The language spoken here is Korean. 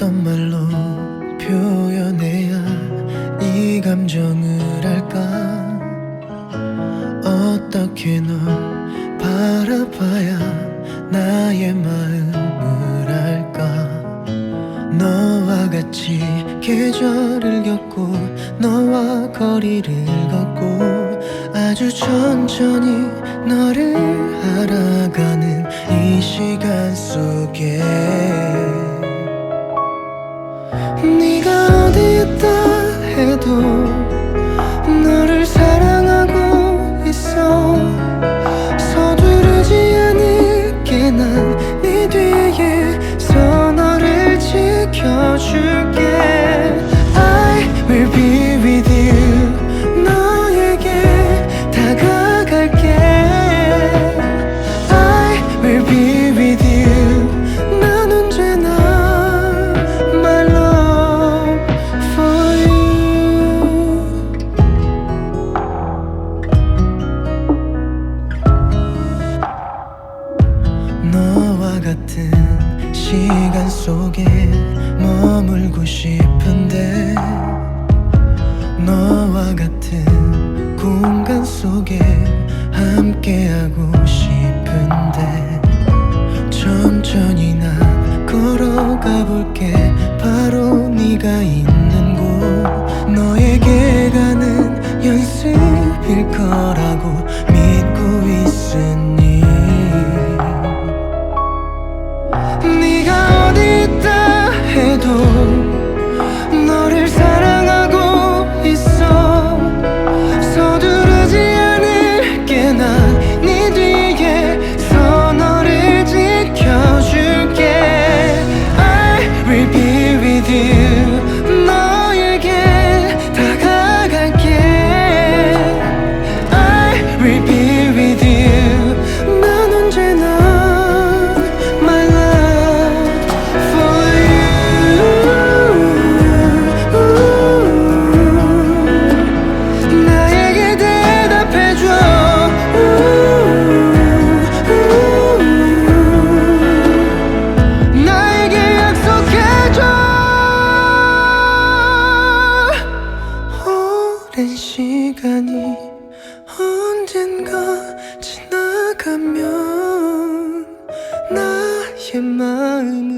어떤 말로 표현해야 이 감정을 할까? 어떻게 널 바라봐야 나의 마음을 알까? 너와 같이 계절을 겪고 너와 거리를 걷고 아주 천천히 너를 알아가는 이 시간 속에 네가 어디 있다 해도 같은 시간 속에 머물고 싶은데 너와 같은 공간 속에 함께하고 싶은데 천천히 난 걸어가 볼게. 바로 네가 있는 오랜 시간이 언젠가 지나가면 나의 마음은